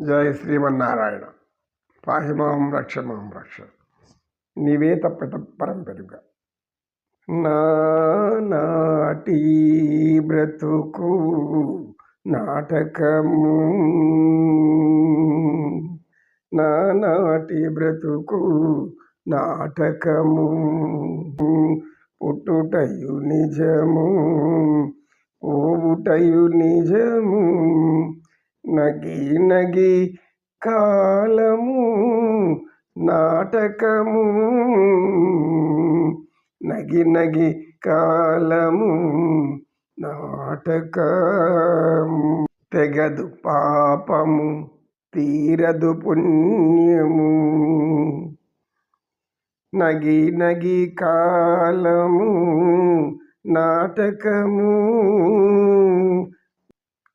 జయ శ్రీమన్నారాయణ. పాహిమాం రక్ష మాం రక్ష. నీవే తప్ప పరం పెరుగ. నాటి బ్రతుకు నాటకము నానాటి బ్రతుకు నాటకము పుట్టుటయు నిజము పోవుటయు నిజము నగి నగి కాలము నాటకము. నగి నగి కాలము నాటకము. తెగదు పాపము తీరదు పుణ్యము. నగి నగి కాలము నాటకము.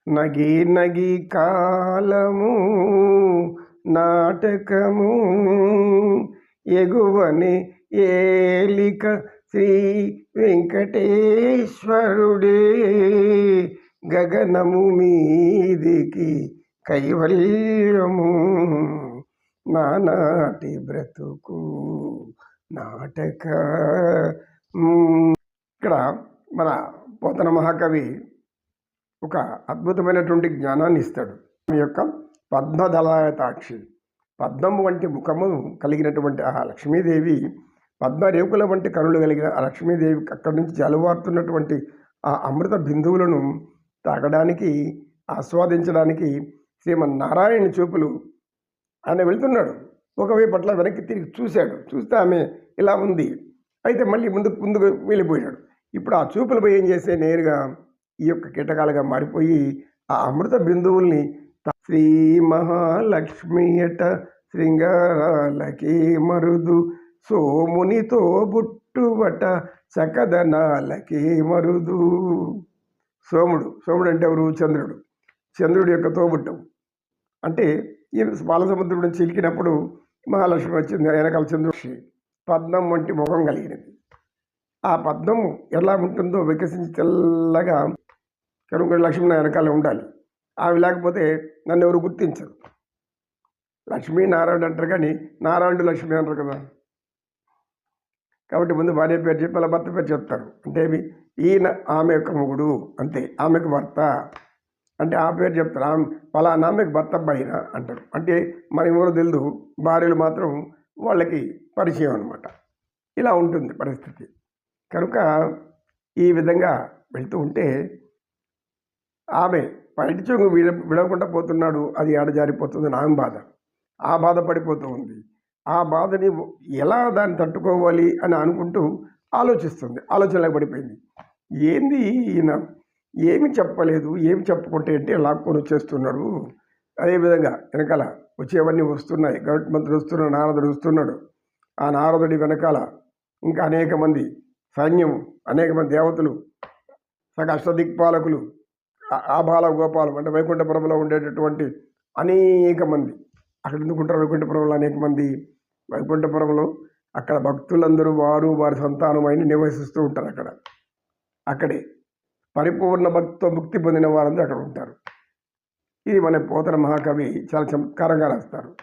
నగి నగి కాలము నాటకము ఎగువని ఏలిక శ్రీ వెంకటేశ్వరుడే. గగనము మీదికి కైవల్యము నానాటి బ్రతుకు నాటక ఇక్కడ మన పోతన మహాకవి ఒక అద్భుతమైనటువంటి జ్ఞానాన్ని ఇస్తాడు. ఆమె యొక్క పద్మదళాయతాక్షి. పద్మం వంటి ముఖము కలిగినటువంటి ఆ లక్ష్మీదేవి పద్మరేకుల వంటి కనులు కలిగిన ఆ లక్ష్మీదేవి అక్కడి నుంచి జలువారుతున్నటువంటి ఆ అమృత బిందువులను తాగడానికి ఆస్వాదించడానికి శ్రీమన్నారాయణ చూపులు ఆయన వెళ్తున్నాడు. ఒకవైపు పట్ల వెనక్కి తిరిగి చూశాడు. చూస్తే ఆమె ఇలా ఉంది. అయితే మళ్ళీ ముందుకు ముందుకు వెళ్ళిపోయాడు. ఇప్పుడు ఆ చూపులపై ఏం చేస్తే నేరుగా ఈ యొక్క కీటకాలుగా మారిపోయి ఆ అమృత బిందువుల్ని శ్రీ మహాలక్ష్మి అట శృంగారాలకి మరుదు సోమునితో బుట్టువట చకదనాలకి మరుదు. సోముడు సోముడు అంటే ఎవరు? చంద్రుడు. చంద్రుడి యొక్క తోబుట్టం. అంటే ఈ బాలసముద్రుడు చిలికినప్పుడు మహాలక్ష్మి వచ్చింది వెనకాల చంద్రుడి పద్మం వంటి ముఖం కలిగినది. ఆ పద్మము ఎలా ఉంటుందో వికసించి తెల్లగా కనుక లక్ష్మీ నా వెనకాల ఉండాలి. అవి లేకపోతే నన్ను ఎవరు గుర్తించరు. లక్ష్మీ నారాయణ అంటారు కానీ నారాయణుడు లక్ష్మి అంటారు కదా. కాబట్టి ముందు భార్య పేరు చెప్పి అలా భర్త పేరు చెప్తారు. అంటే ఈయన ఆమె యొక్క మొగుడు అంతే. ఆమెకు భర్త. అంటే ఆ పేరు చెప్తారు. ఆమె పలానా ఆమెకు భర్త అబ్బాయినా అంటారు. అంటే మన ఎవరో తెలియదు. భార్యలు మాత్రం వాళ్ళకి పరిచయం అనమాట ఇలా ఉంటుంది పరిస్థితి. కనుక ఈ విధంగా వెళ్తూ ఉంటే ఆమె పైటి చెంగు విడ విడవకుండా పోతున్నాడు. అది ఏడజారిపోతుందని ఆమె బాధ. ఆ బాధ పడిపోతూ ఉంది. ఆ బాధని ఎలా దాన్ని తట్టుకోవాలి అని అనుకుంటూ ఆలోచిస్తుంది. ఆలోచనలకు పడిపోయింది. ఏంది ఈయన? ఏమి చెప్పలేదు. ఏమి చెప్పకుంటే అంటే లాక్కొని వచ్చేస్తున్నాడు. అదేవిధంగా వెనకాల వచ్చేవన్నీ వస్తున్నాయి. గవర్నమెంట్ మంత్రి వస్తున్నాడు నారదుడు వస్తున్నాడు. ఆ నారదుడి వెనకాల ఇంకా అనేక మంది సైన్యం అనేక మంది దేవతలు సగ అష్టదిక్పాలకులు ఆబాల గోపాలం అంటే వైకుంఠపురంలో ఉండేటటువంటి అనేక మంది. అక్కడ ఎందుకుంటారు వైకుంఠపురంలో అనేక మంది? వైకుంఠపురంలో అక్కడ భక్తులందరూ వారు వారి సంతానమైన నివసిస్తూ ఉంటారు అక్కడ. అక్కడే పరిపూర్ణ భక్తితో ముక్తి పొందిన వారందరూ అక్కడ ఉంటారు. ఇది మన పోతన మహాకవి చాలా చమత్కారంగా రాస్తారు.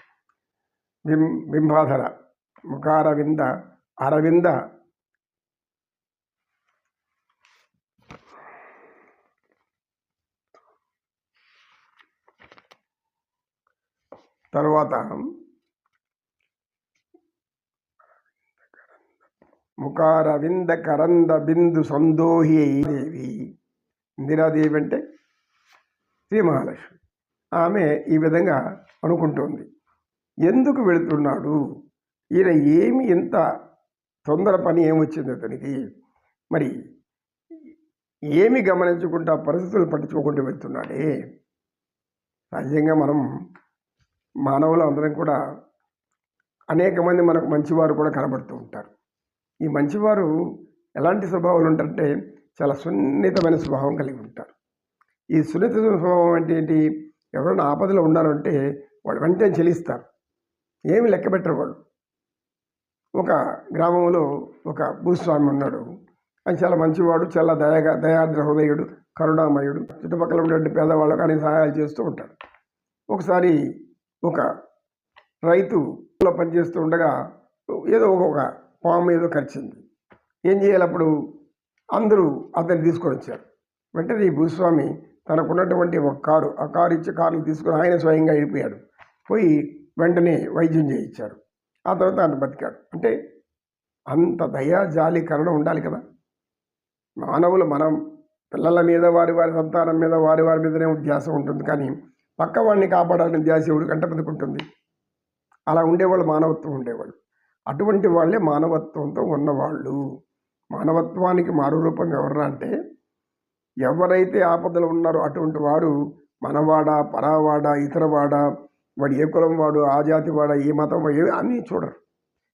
బిం బింబాధర ముఖారవింద అరవింద తర్వాత ముఖారవింద కరంద బిందు సందోహి దేవి. ఇందిరాదేవి అంటే శ్రీ మహాలక్ష్మి. ఆమె ఈ విధంగా అనుకుంటోంది. ఎందుకు వెళుతున్నాడు? ఈయన ఏమి ఇంత తొందర పని ఏమొచ్చింది అతనికి? మరి ఏమి గమనించకుండా పరిస్థితులు పట్టించుకోకుండా వెళ్తున్నాడే? సహజంగా మనం మానవులు అందరం కూడా అనేక మంది మనకు మంచివారు కూడా కనబడుతూ ఉంటారు. ఈ మంచివారు ఎలాంటి స్వభావాలు ఉంటారంటే చాలా సున్నితమైన స్వభావం కలిగి ఉంటారు. ఈ సున్నిత స్వభావం అంటే ఏంటి? ఎవరైనా ఆపదలో ఉన్నారంటే వాళ్ళు వెంటనే చెల్లిస్తారు ఏమి లెక్క పెట్టరు వాళ్ళు. ఒక గ్రామంలో ఒక భూస్వామి ఉన్నాడు. ఆయన చాలా మంచివాడు చాలా దయగా దయాద్ర హృదయుడు కరుణామయుడు. చుట్టుపక్కల ఉన్నటువంటి పేదవాళ్ళకు అనేక సహాయాలు చేస్తూ ఉంటాడు. ఒకసారి ఒక రైతు పనిచేస్తూ ఉండగా ఏదో ఒక పాము ఏదో కరిచింది. ఏం చేయాలి అప్పుడు? అందరూ అతన్ని తీసుకొని వచ్చారు. వెంటనే ఈ భూస్వామి తనకున్నటువంటి ఒక కారు ఆ కారు ఇచ్చి కారుని తీసుకొని ఆయన స్వయంగా వెళ్ళిపోయాడు. పోయి వెంటనే వైద్యం చేయించారు. ఆ తర్వాత ఆయన బతికాడు. అంటే అంత దయా జాలి కరుణ ఉండాలి కదా? మానవులు మనం పిల్లల మీద వారి వారి సంతానం మీద వారి వారి మీదనే ధ్యాస ఉంటుంది. కానీ పక్క వాడిని కాపాడాలని ధ్యాస ఎవడు గంట అలా ఉండేవాళ్ళు మానవత్వం ఉండేవాళ్ళు. అటువంటి వాళ్ళే మానవత్వంతో ఉన్నవాళ్ళు. మానవత్వానికి మారు రూపం ఎవర్రా అంటే ఎవరైతే ఆపదలు ఉన్నారో అటువంటి వారు మనవాడ పరావాడ ఇతరవాడ వాడు ఏ కులం వాడు ఆ జాతి వాడ ఏ మతం ఏ అన్నీ చూడరు.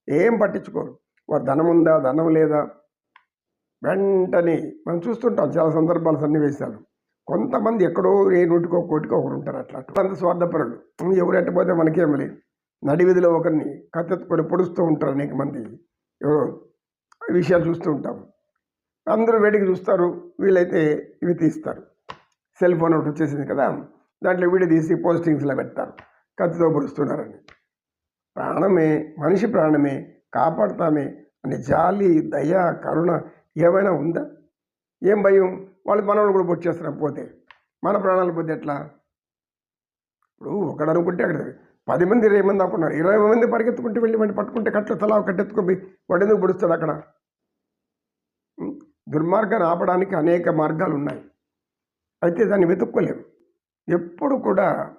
ఏం పట్టించుకోరు. వాడు ధనం ఉందా ధనం లేదా? వెంటనే మనం చూస్తుంటాం చాలా సందర్భాలు సన్నివేశాలు. కొంతమంది ఎక్కడో ఏ నూటికో కోటికో ఒకరు ఉంటారు అట్లా. అంత స్వార్థపరులు ఎవరు ఎట్టపోతే మనకేం లేదు. నడివిధిలో ఒకరిని కత్తెత్తుకొని పొడుస్తూ ఉంటారు అనేక మంది. ఎవరో విషయాలు చూస్తూ ఉంటాం. అందరూ వేడికి చూస్తారు వీళ్ళైతే ఇవి తీస్తారు. సెల్ ఫోన్ ఒకటి వచ్చేసింది కదా దాంట్లో వీడియో తీసి పోస్టింగ్స్లో పెడతారు. కత్తితో పొడుస్తున్నారని. ప్రాణమే మనిషి ప్రాణమే కాపాడతామే అనే జాలి దయ కరుణ ఏమైనా ఉందా? ఏం భయం? వాళ్ళు మనల్ని కూడా పొచ్చేస్తారు పోతే. మన ప్రాణాలు పోతే ఎట్లా? ఇప్పుడు ఒకడు అనుకుంటే అక్కడ పది మంది ఇరవై మంది అనుకున్నారు ఇరవై మంది పరిగెత్తుకుంటూ వెళ్ళి వాడిని పట్టుకుంటే కట్ల తలా కట్టెత్తుకొని వాడు ఎందుకు పొడుస్తాడు అక్కడ? దుర్మార్గాన్ని ఆపడానికి అనేక మార్గాలు ఉన్నాయి. అయితే దాన్ని వెతుక్కోలేము ఎప్పుడు కూడా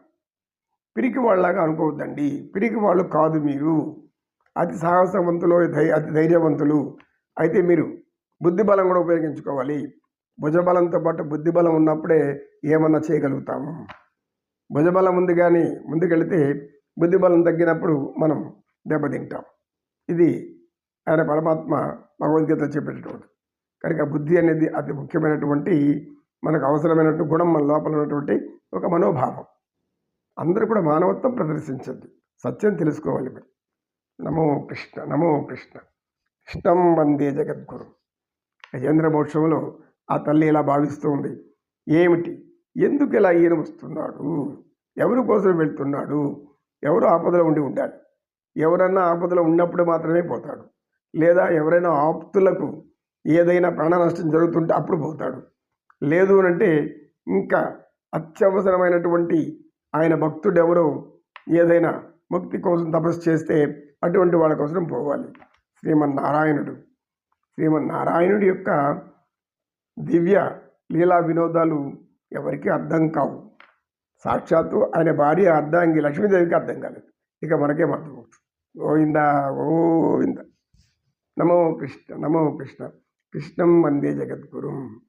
పిరికి వాళ్ళలాగా అనుకోవద్దండి. పిరికి వాళ్ళు కాదు మీరు. అతి సాహసవంతులు అతి ధైర్యవంతులు. అయితే మీరు బుద్ధిబలం కూడా ఉపయోగించుకోవాలి. భుజబలంతో పాటు బుద్ధిబలం ఉన్నప్పుడే ఏమన్నా చేయగలుగుతాము. భుజబలం ఉంది కానీ ముందుకెళితే బుద్ధిబలం తగ్గినప్పుడు మనం దెబ్బతింటాం. ఇది ఆయన పరమాత్మ భగవద్గీత చెప్పేటటువంటి కనుక బుద్ధి అనేది అతి ముఖ్యమైనటువంటి మనకు అవసరమైనటువంటి గుణం మన లోపల ఉన్నటువంటి ఒక మనోభావం. అందరూ కూడా మానవత్వం ప్రదర్శించద్దు సత్యం తెలుసుకోవాలి మరి. నమో కృష్ణ నమో కృష్ణ. కృష్ణం వందే జగద్గురు. గజేంద్ర మోక్షంలో ఆ తల్లి ఇలా భావిస్తూ ఉంది. ఏమిటి? ఎందుకు ఇలా ఈయన వస్తున్నాడు? ఎవరి కోసం వెళ్తున్నాడు? ఎవరు ఆపదలో ఉండి ఉండాలి? ఎవరన్నా ఆపదలో ఉన్నప్పుడు మాత్రమే పోతాడు. లేదా ఎవరైనా ఆప్తులకు ఏదైనా ప్రాణ నష్టం జరుగుతుంటే అప్పుడు పోతాడు. లేదు అంటే ఇంకా అత్యవసరమైనటువంటి ఆయన భక్తుడు ఎవరో ఏదైనా ముక్తి కోసం తపస్సు చేస్తే అటువంటి వాళ్ళ కోసం పోవాలి. శ్రీమన్నారాయణుడు. శ్రీమన్నారాయణుడి యొక్క దివ్య లీలా వినోదాలు ఎవరికీ అర్థం కావు. సాక్షాత్తు ఆయన భార్య అర్థంకి లక్ష్మీదేవికి అర్థం కాలేదు. ఇక మనకేం అర్థం అవుతుంది గోవింద గోవింద. నమో కృష్ణ నమో కృష్ణ. కృష్ణం వందే జగద్గురు.